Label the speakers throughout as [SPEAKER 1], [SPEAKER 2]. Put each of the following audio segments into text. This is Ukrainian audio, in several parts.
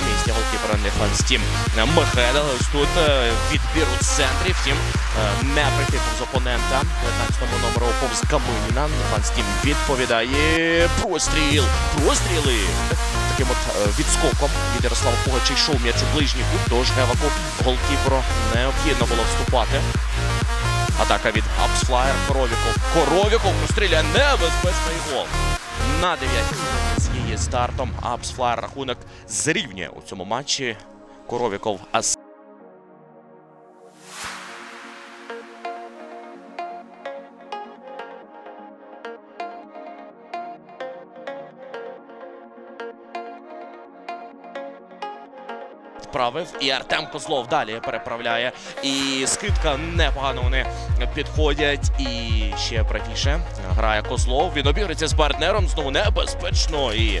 [SPEAKER 1] на місці голкіпера Нефанстім Мехеда. Ось тут е, відбір у центрі. Втім, е, не прийти повз опонента. 19-му номеру повз Каминіна. Нефанстім відповідає. Простріл! Простріли! Таким от е, відскоком від Ярослава Пугача йшов м'яч у ближній кут. Тож Геваку голкіперу необхідно було вступати. Атака від Апсфлаєр Коровіков. Коровіков простріляє небезпечний гол. На 9 з її стартом Апсфлаєр рахунок зрівнює у цьому матчі. Коровіков ас. Відправив і Артем Козлов далі переправляє. І скидка непогано вони підходять. І ще правіше грає Козлов. Він обіграється з партнером. Знову небезпечно. І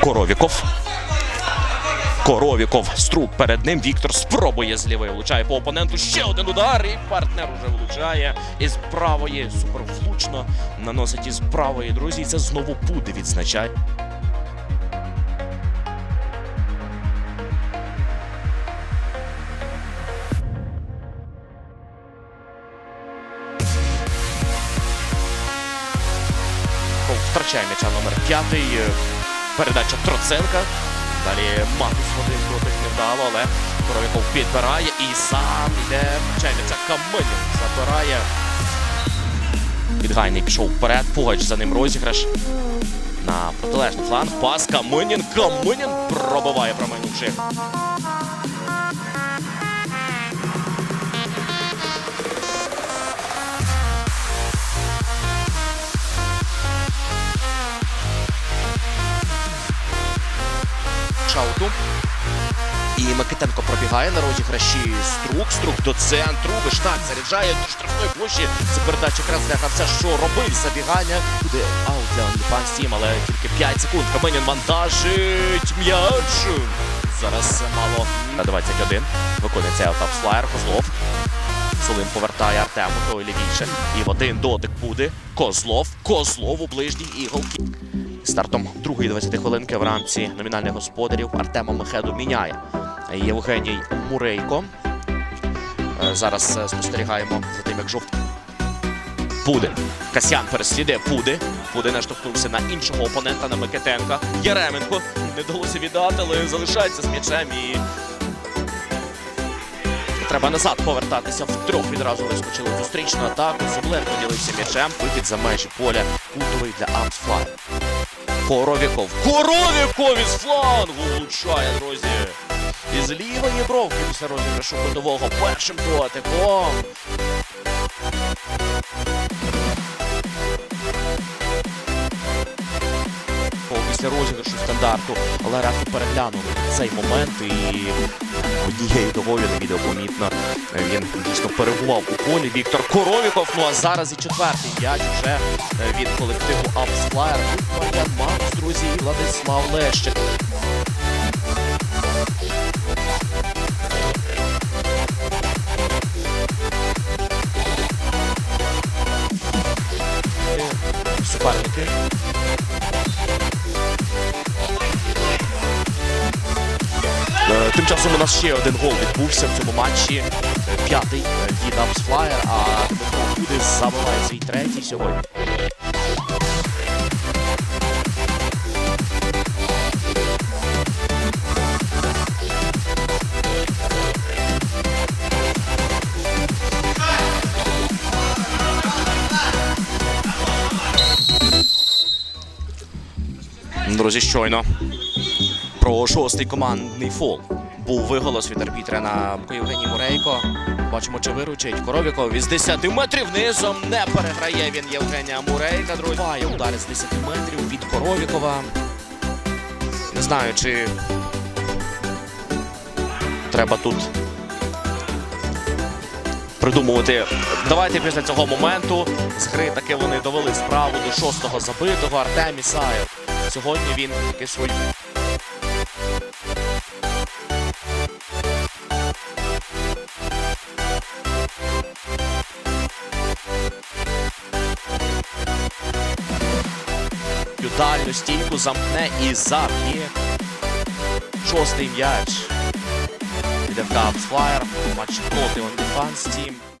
[SPEAKER 1] Коровіков. Коровіков. Струк перед ним. Віктор спробує з лівої влучає по опоненту. Ще один удар. І партнер уже влучає. Із правої супервлучно наносить із правої. Друзі, це знову буде відзначає. Втрачає м'яча номер п'ятий. Передача Троценка. Далі Матус один дотик не вдало, але Коровіков підбирає і сам йде. Втрачає м'яча Каменін. Забирає. Підгайний пішов вперед. Пугач за ним розіграш. На протилежний фланг. Пас Каменін. Каменін пробиває промайнувши. Шауту. І Микитенко пробігає на розіграші Струк. Струк до центру. Виштак заряджає до штрафної площі. Це передача якраз для що робив забігання. Буде аут для Ліпан але тільки 5 секунд. Каменін вантажить м'яч. Зараз мало на 21. Виконує цей автофлаєр. Козлов. Солин повертає Артему, той лівіше. І в один дотик буде. Козлов. Козлов у ближній іголки. Стартом другої 20 хвилинки в рамці номінальних господарів Артема Мехеду міняє Євгеній Мурейко. Е, Зараз е, спостерігаємо за тим, як жовт. Пуди. Касян переслідує Пуди. Пуди наштовхнувся на іншого опонента на Микитенка. Яременко не вдалося віддати, але залишається з м'ячем і. Треба назад повертатися. Втрьох відразу вискочили зустрічну атаку. Землер поділився м'ячем. Вихід за межі поля. Кутовий для Апсфлай. Коровіков. Коровіков із флангу влучає, друзі. Із лівої бровки після розіграшу кутового першим дотиком. Після розіграшу стандарту, але Рефи переглянули цей момент і однією ногою на відео помітно він дійсно перебував у полі. Віктор Коровіков. Ну а зараз і четвертий м'яч вже е, від колективу Апсфлаєр. Тут Мар'ян Макс, друзі, Владислав Лещик. Тим часом у нас ще один гол відбувся в цьому матчі. Е, П'ятий е, від Апсфлаєр, а Дмитро Кудис забиває свій третій сьогодні. Друзі, щойно про шостий командний фол. Був виголос від арбітра на Євгеній Мурейко. Бачимо, чи виручить Коровіков із 10 метрів низом. Не переграє він Євгенія Мурейка. Друзі, Буває удари з 10 метрів від Коровікова. Не знаю, чи треба тут придумувати. Давайте після цього моменту з гри таки вони довели справу до шостого забитого Артем Ісаєв. Сьогодні він таки свою. Дальню стійку замкне і заб'є. Шостий м'яч. Іде в Капс Флаєр. Матч проти OnlyFans Team.